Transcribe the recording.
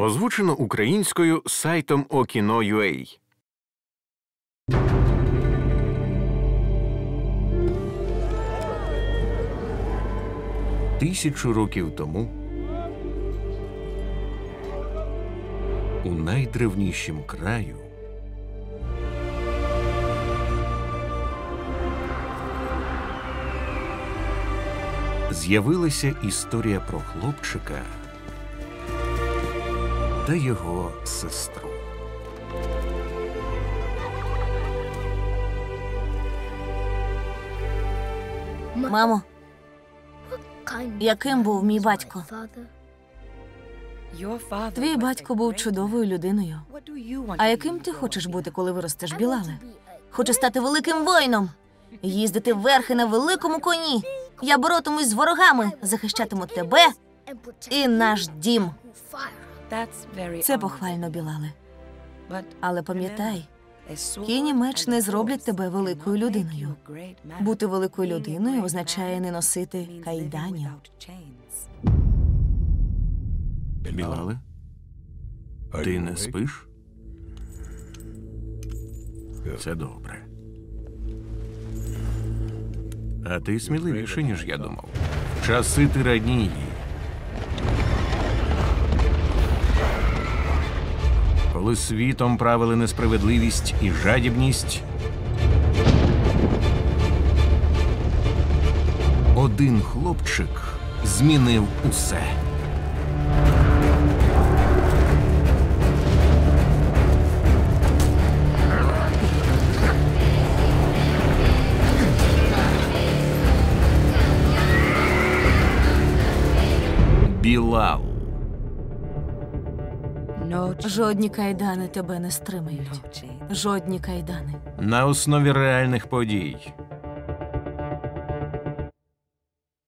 Озвучено українською сайтом Okino.ua Тисячу років тому у найдревнішім краю з'явилася історія про хлопчика та його сестру. Мамо, яким був мій батько? твій батько був чудовою людиною. А яким ти хочеш бути, коли виростеш білале? Хочу стати великим воїном, їздити верхи на великому коні. Я боротимусь з ворогами, захищатиму тебе і наш дім. Це похвально, білале. Але пам'ятай, кінь і меч не зроблять тебе великою людиною. Бути великою людиною означає не носити кайданів. Білале, ти не спиш? Це добре. А ти сміливіше, ніж я думав. Часи тиранії. Коли світом правили несправедливість і жадібність. Один хлопчик змінив усе. Білал. Жодні кайдани тебе не стримають. Жодні кайдани. На основі реальних подій.